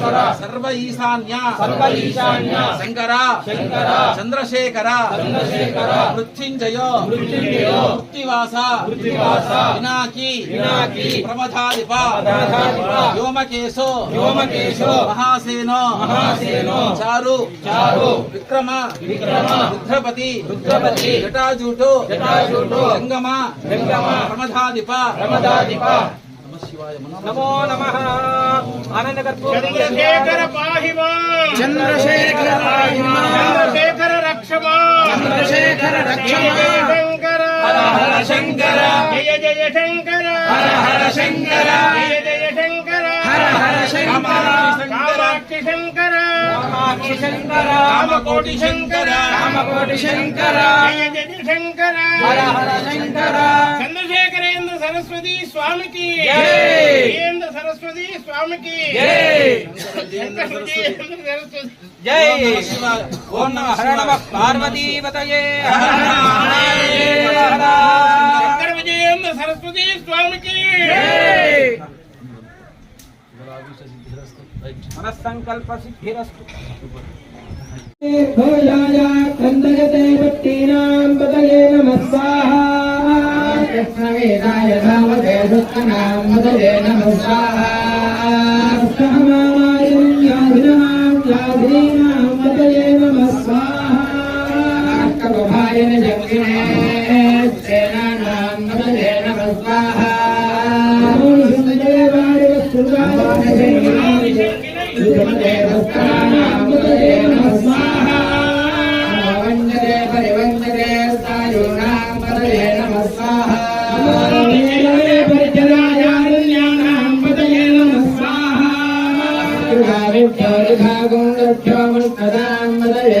ఈశ్వర సర్వ ఈశాన్య సర్వ ఈశాన్య శంకర శంకర చంద్రశేఖర చంద్రశేఖర మృత్యుంజయ మృత్యుంజయ మృత్తివాస మృత్తివాస వినాకి వినాకి ప్రమథాధిప ప్రమథాధిప వ్యోమకేశో వ్యోమకేశో మహాసేనో మహాసేనో చారు చారు విక్రమ విక్రమ రుద్రపతి రుద్రపతి జటాజూటు జటాజూటు జంగమ జంగమ ప్రమథాధిప ప్రమదాధిప నమ శివాయ నమో. నమ ఆనంద చంద్రశేఖర పాహి మాం. చంద్రశేఖర చంద్రశేఖర రక్షమా చంద్రశేఖర రక్షమా. శంకర హర హర శంకర. జయ జయ శంకర హర హర శంకర. జయ జయ శంకర హర హర శంకర. కామాక్షి శంకర. కామాక్షి శంకర. కామకోటి శంకర. కామకోటి శంకర. జయ జయ శంకర హర హర శంకర. చంద్రశేఖరేంద్ర సరస్వతి స్వామికి. జయేంద్ర సరస్వతి స్వామికి. జై! ఓం నమ హర నమ పార్వతీపతయే. శంకర విజయేంద్ర సరస్వతి స్వామికి. మనస్సంకల్ప సిద్ధిరస్తు. కృష్ణవేదాయ ధామతే సుత్తనాం పతయే నమః స్వాహా సహమానాయ వ్యాధినాం వ్యాధీనాం దుర్గావిభ్యో దుర్గాగుండభ్యో ముక్తదాం పదయే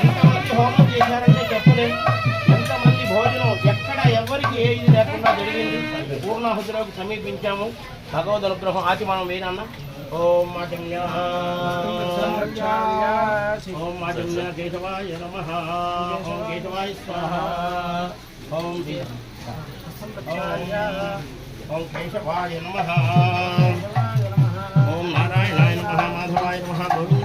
ఎంతమంది హోమం చేశారంటే చెప్పలేం ఎంతమంది భోజనం ఎక్కడ ఎవరికి ఏ ఇది లేకుండా జరిగింది పూర్ణాహుతిలోకి సమీపించాము భగవద్ అనుగ్రహం ఆతి మనం వేయనన్నా ఓం మాటమ్య ఓం మాటమ్య కేశవాయ నమ ఓం కేశవాయ స్వాహ ఓం వీ- ఓం కేశవాయ నమ ఓం నారాయణాయ నమ మాధవాయ నమ గోవిందాయ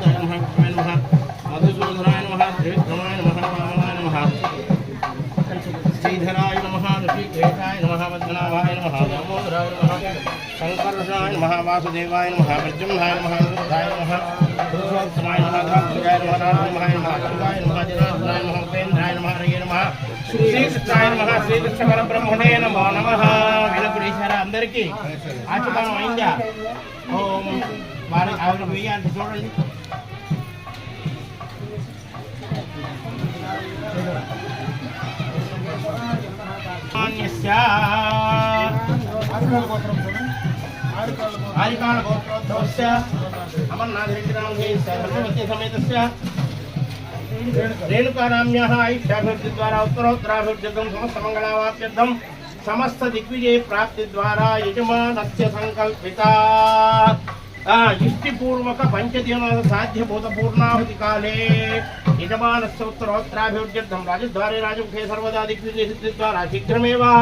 నమ కృష్ణాయ నమ మధుసూదనాయ నమ త్రివిక్రమాయ నమ వామనాయ నమ పద్మనాభాయ నమ దామోదరాయ నమ శంకర్షాయ నమ వాసుదేవాయ నమ ప్రద్యుమ్నాయ నమ నిరుద్ధాయ నమ పురుషోత్తమాయ నమ ధాత్రియాయ నమ నారాయణాయ నమ గంగాయ నమ జనార్దనాయ నమ ఉపేంద్రాయ నమ హరయ నమ శ్రీకృష్ణాయ నమ శ్రీకృష్ణ పరబ్రహ్మణే నమో నమ వినపుడేశారా అందరికీ ఆచమనం అయిందా? ఓం. వారి ఆవిడ వెయ్యాలి చూడండి. ఆదికాల గోత్రోద్భవస్య అమర్నాథరిగ్రామేశ్య సమేతస్య రేణుకానామ్యాः ఐక్ష్యాభివృద్ధి ద్వారా ఉత్తరోత్తరాభివృద్ధిర్థం సమస్త మంగళావాప్యర్థం సమస్త దిగ్విజయ ప్రాప్తి ద్వారా యజమానస్య సంకల్పిత. ఆ, యుష్టిపూర్వక సాధ్యభూత పూర్ణాహుతి కాలే యజమానస్యోత్తరోత్తరాభివృద్ధ్యర్థం రాజద్వారే రాజముఖే సర్వదా దిగ్విజయ ద్వారా శీఘ్రమేవా?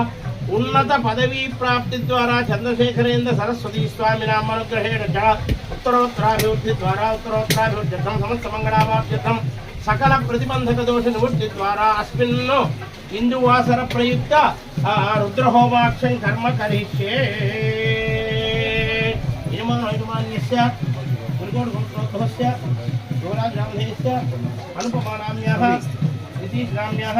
ఉన్నత పదవీ ప్రాప్తి ద్వారా చంద్రశేఖరేంద్ర సరస్వతి స్వామి నామనుగ్రహేణ చ ఉత్తరోత్తరాభివృద్ధి ద్వారా ఉత్తరోత్తరాభివృద్ధ్యర్థం సమస్త మంగళాభాభ్యర్థం సకల ప్రతిబంధక దోష నివృత్తి ద్వారా అస్మిన్ ఇందువాసర ప్రయుక్త రుద్రహోమాక్షం కర్మ కరిష్యే. యజమాన యజమాన్యస్య పులికోడు గోత్రోద్భవస్య యువరాజరామధేయస్య అనుపమానామ్యాः నితీష్రామ్యాः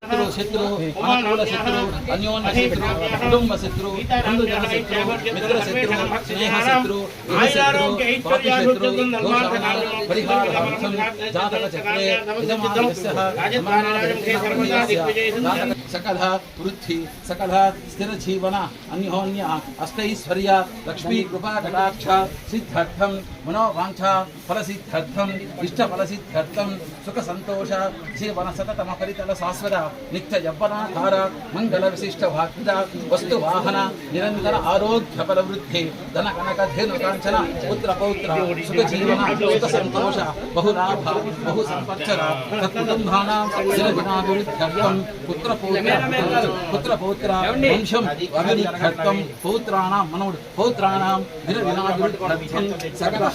శత్రు శత్రు అనుకూల శత్రు అన్యోన్య శత్రు కుటుంబ శత్రు బంధు శత్రు మిత్ర శత్రు స్నేహ శత్రు గృహ శత్రు పాపి శత్రు జాతక చక్రే యజమానస్య सकल पृथ्वि सकल स्थिर जीवन अन्ोन्य अस्तश्वर्य लक्ष्मी कृपा कटाक्ष सिद्ध मनोवांछ फल सकलः पृथ्वी सकलः स्थिरजीवना, अन्योन्या अष्टैश्वर्या, लक्ष्मीकृपाकटाक्ष, सिद्ध्यर्थं मनोवाञ्छा फलसिद्ध्यर्थम् इष्टफलसिद्ध्यर्थं सुखसन्तोष जीवनसततमपरितलशाश्वत नित्ययौवनाधार मङ्गलविशिष्टवाग्निदा वस्तुवाहन पुत्र पौत्र सुख जीवन सुख सतोष बहुलाभ बहुसम्पच्चर तत्कुटुम्बानां पुत्र पौत्र వస్తు వాహన నిరంతర ఆరోగ్య బల వృద్ధి ధన కనక ధేను కాంచన పుత్ర పౌత్ర సుఖ జీవన సుఖ సంతోష బహులాభ బహు సంపచ్చర తత్కుటుంబానాం స్థిరదినాభివృద్ధ్యర్థం పుత్ర పౌత్ర పుత్ర పౌత్ర వంశం అభివృద్ధ్యర్థం పౌత్రాణం మనోడు పౌత్రాణం దినదినాభివృద్ధ్యర్థం సకల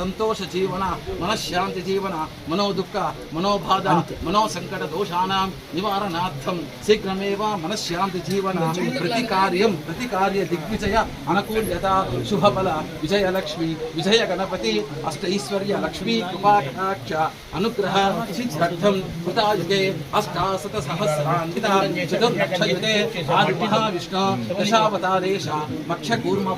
సంతోష జీవన మనశ్శాంతి జీవన మనోదుఃఖ మనోబాధ మనోసంకట దోషానాం నివారణార్థం శీఘ్రమేవ మనశ్శాంతి జీవన ప్రతికార్యం ప్రతికార్య దిగ్విజయ అనుకూల్యత శుభఫల విజయలక్ష్మి విజయ గణపతి అష్టైశ్వర్య లక్ష్మీ కృపాకటాక్ష అనుగ్రహ సిద్ధ్యర్థం కృతాయుగే అష్టాశత సహస్రాన్విత చతుర్లక్షయుతే ఆదిమః విష్ణు దశావతారేష మక్ష కూర్మ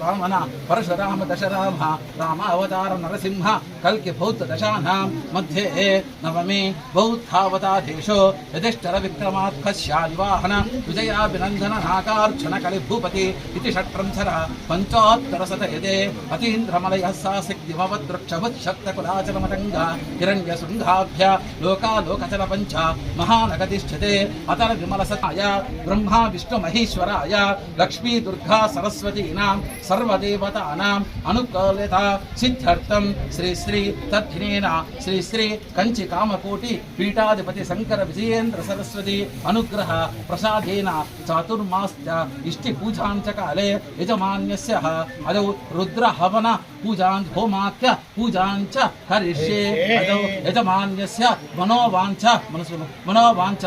వామన పరశురామ దశరామ రామావతార నరసింహ కల్కి భౌత దశానాం మధ్యే నవమే బౌద్ధావతారేషో యధిష్ఠర విక్రమాత్కశ్యాదివాహన విజయాభినందన నాకార్జున కలి భూపతి ఇది షట్రంసర పంచోత్తర యదే అతీంద్రమలయ సాసిద్ధిమవద్వృక్షభుత్ శక్తకులాచలమతంగ హిరణ్య శృంగాభ్య లోకాలోకచల పంచ మహానగతిష్ఠతే అతర విమల సతాయ బ్రహ్మా విష్ణు మహేశ్వరాయ లక్ష్మీ దుర్గా సరస్వతీనాం సర్వదేవతానాం అనుకూలత సిద్ధ్యర్థం శ్రీ శ్రీ తద్ధినేన శ్రీ శ్రీ కంచి కామకోటి పీఠాధిపతి శంకర విజయేంద్ర సరస్వతి అనుగ్రహ ప్రసాదేన చాతుర్మాస్య ఇష్టి పూజాంచ కాలే యజమాన్యస్య అదౌ రుద్ర హవన పూజాం హోమాఖ్య పూజాంచ హరిష్యే అదౌ యజమాన్యస్య మనోవాంఛ మనసు మనోవాంఛ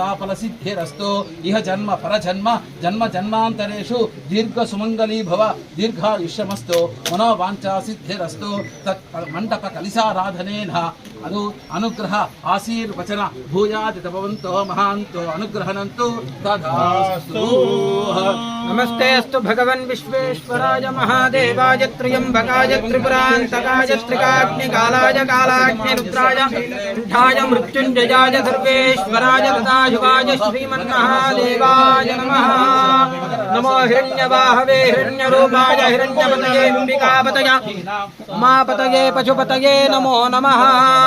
ఫలసిద్ధిరస్తు ఇహ జన్మ పరజన్మ జన్మ జన్మాంతరేషు దీర్ఘ సుమంగళీ భవ దీర్ఘాయుష్యమస్తు మనోవాంఛా సిద్ధిరస్తు తత్ మండప కలిశారాధనేన. अनु अनुग्रह आशीर्वचन भूयादितपवन्तो महान्तो अनुग्रहणन्तु नमस्ते अस्तु भगवन् विश्वेश्वराय महादेवाय त्र्यम्बकाय त्रिपुरान्तकाय त्रिकाग्निकालाय कालाग्निरुद्राय कण्ठाय मृत्युञ्जयाय सर्वेश्वराय तदायुवाय श्रीमन्महादेवाय नमः। नमो हिरण्यवाहवे हिरण्यरूपाय हिरण्यपतये अम्बिकापतय उमापतये पशुपतये नमो नमः।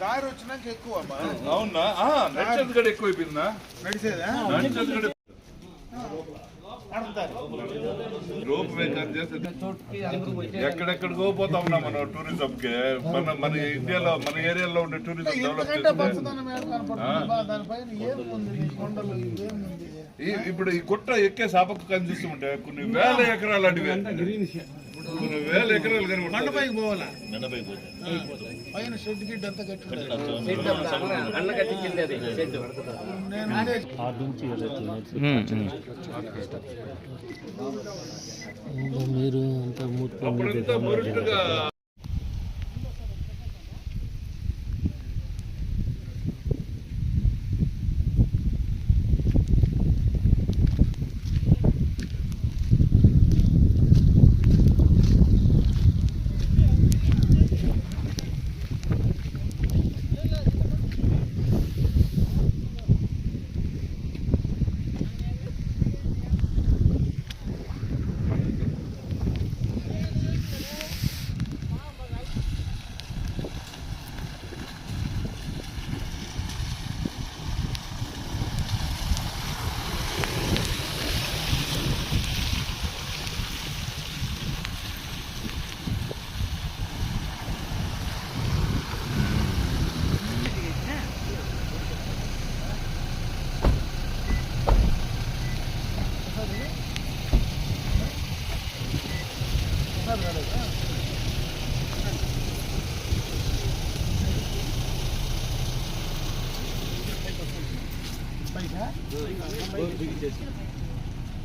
దారి వచ్చినాక ఎక్కువ అమ్మా. అవునా? నడిచేది కూడా ఎక్కువైపోయిందా నడిచేదా? నడిచేది కూడా రోప్ ఎక్కడెక్కడికో పోతా ఉన్నాం మనం టూరిజం కి మన మన ఇండియాలో మన ఏరియాలో ఉండే టూరిజం ఇప్పుడు ఈ గుట్ట ఎక్కే సాపకు కనిపిస్తుంటే కొన్ని వేల ఎకరాలు అడివే వేల ఎకరాలు పోవాలా? పైన షెడ్ గిడ్ అంతా కట్టి నేను ఉండే మీరు అంతా మూర్తి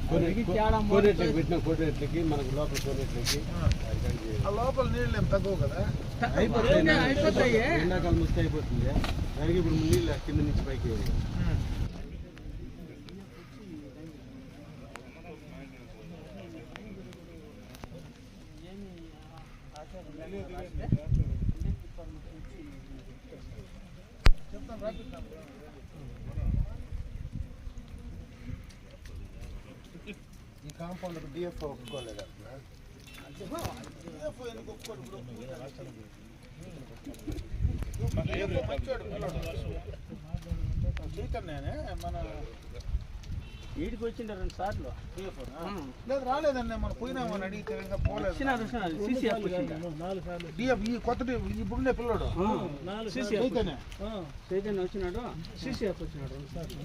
కోనేట్లకి పెట్టిన కోనేట్లకి మనకు లోపల కోనేట్లకి ఆ లోపల నీళ్ళు ఏం తక్కువ కదా అయిపోతాయి ఎండాకాలం వస్తే అయిపోతుంది అలాగే ఇప్పుడు నీళ్ళు కింద నుంచి పైకి ఈ కాంపౌండ్ డిఎఫ్ ఒప్పుకోలేదు చైతన్యనే మన వీడికి వచ్చిండ రెండు సార్లు. లేదు రాలేదండి మనం పోయినామని అడిగితే ఇంకా పోలేదు. సీసీ డిఎఫ్ ఈ కొత్త DF, ఇప్పుడుండే పిల్లడు. చైతన్య చైతన్య వచ్చినాడు? సీసీఎఫ్ వచ్చినాడు రెండు సార్లు.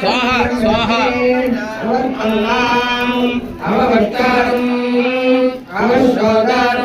స్వాహ స్వాహ. అవగట్టారం అవశోదారం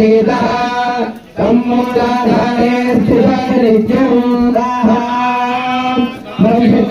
ीता सम्मुदाधारे स्थितनित्यं दाः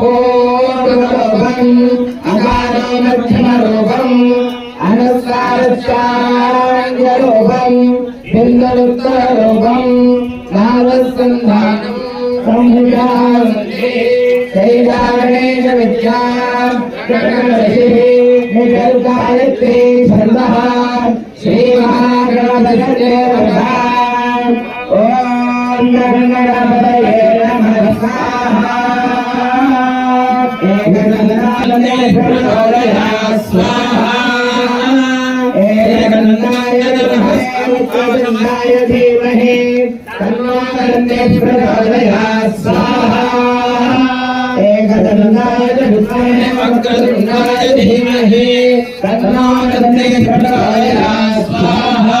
కోటోభం అగాధో మధ్యమ రూపం అనుసారస్య రూపం పిందరుత్తర రూపం నారసంధానం సంహితావంతి ధీమహి తన్నో కర్ణే ప్రచోదయాత్ స్వాహా ఏకదంతాయ విద్మహే వక్రతుండాయ ధీమహి తన్నో కర్ణే ప్రచోదయాత్ స్వాహా.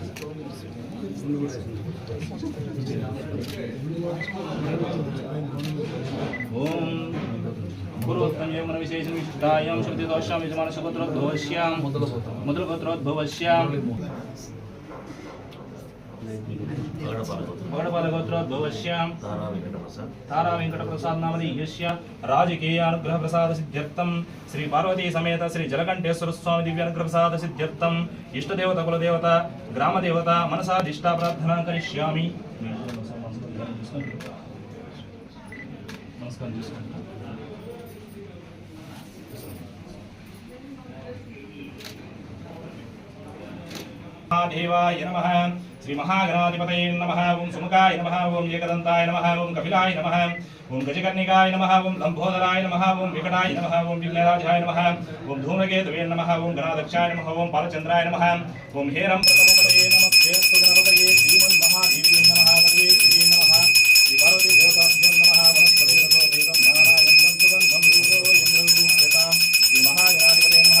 विशेषनिष्ठायां श्रुतिदोषां यजमानसुपत्रोद्भवस्यां मुदलपत्रोद्भवस्यां మగడపాలగోత్ర దోవశ్యాం తారా వెంకటప్రసాద్ నామది యశ్య రాజకీయానుగ్రహ ప్రసాద సిద్ధ్యర్థం శ్రీ పార్వతీ సమేత శ్రీ జలకంఠేశ్వర స్వామి దివ్యానుగ్రహ ప్రసాద సిద్ధ్యర్థం ఇష్టదేవత కులదేవత గ్రామదేవత మనసా దిష్టా కరిష్యామి. నమస్కారం చేసుకోండి శ్రీ మహాగణాధిపతయ నమ ఓం సుముఖాయ నమ ఓం ఏకదంతాయ నమ ఓం కపిలాయ నమ ఓం గజకర్ణికాయ నమ ఓం లంబోదరాయ నమ ఓం వికటాయ నమ ఓం విఘ్నరాజాయ నమ ఓం ధూమకేతువే నమ ఓం గణాదక్షాయ నమ ఓం బాలచంద్రాయ నమ ఓం హేరం మహాగణాధిపతే నమ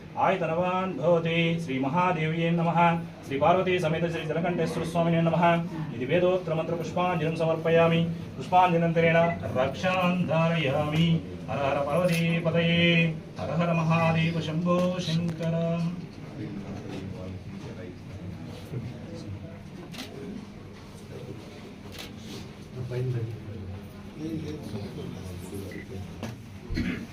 ఆయతనవాన్ భవతి శ్రీ మహాదేవ్యే నమ శ్రీ పార్వతీ సమేత శ్రీ జలకంఠేశ్వర స్వామిని నమ ఇది వేదోత్తర మంత్ర పుష్పాంజలం సమర్పయామి పుష్పాంజనంతరేణ రక్షాన్ ధారయామి హర హర పర్వతీ పదయే హర హర మహాదేవ శంభో శంకర Thank you.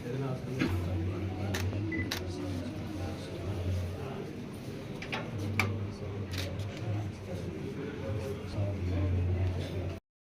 ఏదైనా అవసరం